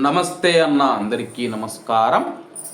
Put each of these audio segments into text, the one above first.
నమస్తే అన్న అందరికీ నమస్కారం.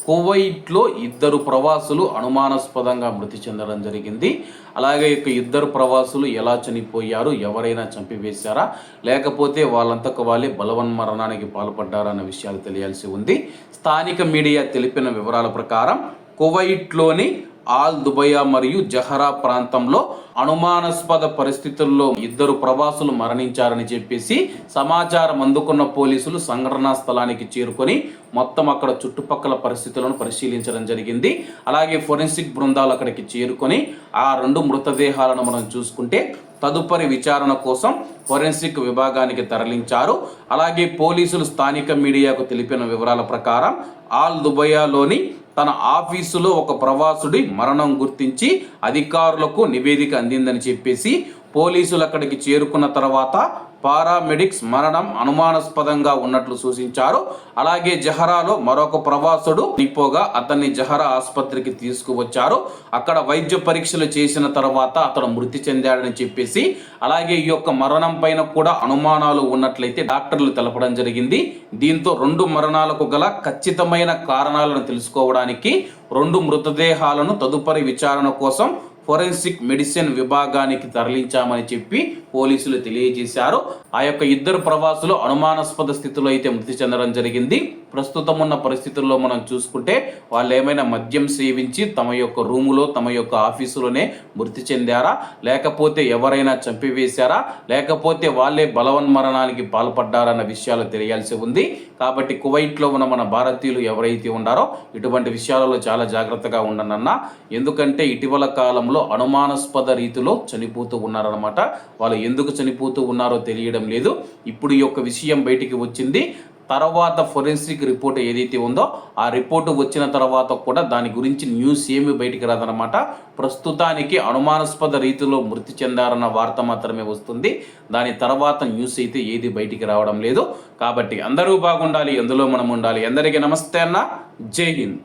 కువైట్లో ఇద్దరు ప్రవాసులు అనుమానాస్పదంగా మృతి చెందడం జరిగింది. అలాగే ఇక ఇద్దరు ప్రవాసులు ఎలా చనిపోయారు ఎవరైనా చంపివేశారా లేకపోతే వాళ్ళంతకు వాళ్ళే బలవన్మరణానికి మరణానికి పాల్పడ్డారన్న విషయాలు తెలియాల్సి ఉంది. స్థానిక మీడియా తెలిపిన వివరాల ప్రకారం కువైట్లోని ఆల్ దుబయా మరియు జహరా ప్రాంతంలో అనుమానాస్పద పరిస్థితుల్లో ఇద్దరు ప్రవాసులు మరణించారని చెప్పేసి సమాచారం అందుకున్న పోలీసులు సంఘటనా స్థలానికి చేరుకొని మొత్తం అక్కడ చుట్టుపక్కల పరిస్థితులను పరిశీలించడం జరిగింది. అలాగే ఫోరెన్సిక్ బృందాలు అక్కడికి చేరుకొని ఆ రెండు మృతదేహాలను మనం చూసుకుంటే తదుపరి విచారణ కోసం ఫోరెన్సిక్ విభాగానికి తరలించారు. అలాగే పోలీసులు స్థానిక మీడియాకు తెలిపిన వివరాల ప్రకారం ఆల్ దుబయాలోని తన ఆఫీసులో ఒక ప్రవాసుడి మరణం గుర్తించి అధికారులకు నివేదిక అందిందని చెప్పేసి పోలీసులు అక్కడికి చేరుకున్న తర్వాత పారామెడిక్స్ మరణం అనుమానాస్పదంగా ఉన్నట్లు సూచించారు. అలాగే జహరాలో మరొక ప్రవాసుడు నిపోగా అతన్ని జహరా ఆసుపత్రికి తీసుకువచ్చారు. అక్కడ వైద్య పరీక్షలు చేసిన తర్వాత అతడు మృతి చెందాడని చెప్పేసి అలాగే ఈ యొక్క మరణం పైన కూడా అనుమానాలు ఉన్నట్లయితే డాక్టర్లు తెలపడం జరిగింది. దీంతో రెండు మరణాలకు గల ఖచ్చితమైన కారణాలను తెలుసుకోవడానికి రెండు మృతదేహాలను తదుపరి విచారణ కోసం ఫోరెన్సిక్ మెడిసిన్ విభాగానికి తరలించామని చెప్పి పోలీసులు తెలియజేశారు. ఆ యొక్క ఇద్దరు ప్రవాసులు అనుమానాస్పద స్థితిలో అయితే మృతి చెందడం జరిగింది. ప్రస్తుతం ఉన్న పరిస్థితుల్లో మనం చూసుకుంటే వాళ్ళు ఏమైనా మద్యం సేవించి తమ యొక్క రూములో తమ యొక్క ఆఫీసులోనే మృతి చెందారా? లేకపోతే ఎవరైనా చంపివేశారా? లేకపోతే వాళ్ళే బలవన్మరణానికి పాల్పడ్డారన్న విషయాలు తెలియాల్సి ఉంది. కాబట్టి కువైట్లో ఉన్న మన భారతీయులు ఎవరైతే ఉన్నారో ఇటువంటి విషయాలలో చాలా జాగ్రత్తగా ఉండనన్నా. ఎందుకంటే ఇటీవల కాలంలో అనుమానాస్పద రీతిలో చనిపోతూ ఉన్నారనమాట వాళ్ళు ఎందుకు చనిపోతూ ఉన్నారో తెలియడం లేదు. ఇప్పుడు ఈ యొక్క విషయం బయటికి వచ్చింది. తర్వాత ఫొరెన్సిక్ రిపోర్ట్ ఏదైతే ఉందో ఆ రిపోర్టు వచ్చిన తర్వాత కూడా దాని గురించి న్యూస్ ఏమి బయటికి రాదనమాట ప్రస్తుతానికి అనుమానాస్పద రీతిలో మృతి చెందారన్న వార్త మాత్రమే వస్తుంది. దాని తర్వాత న్యూస్ అయితే ఏది బయటికి రావడం లేదు. కాబట్టి అందరూ బాగుండాలి. ఎందులో మనం ఉండాలి. అందరికీ నమస్తే అన్న. జై హింద్.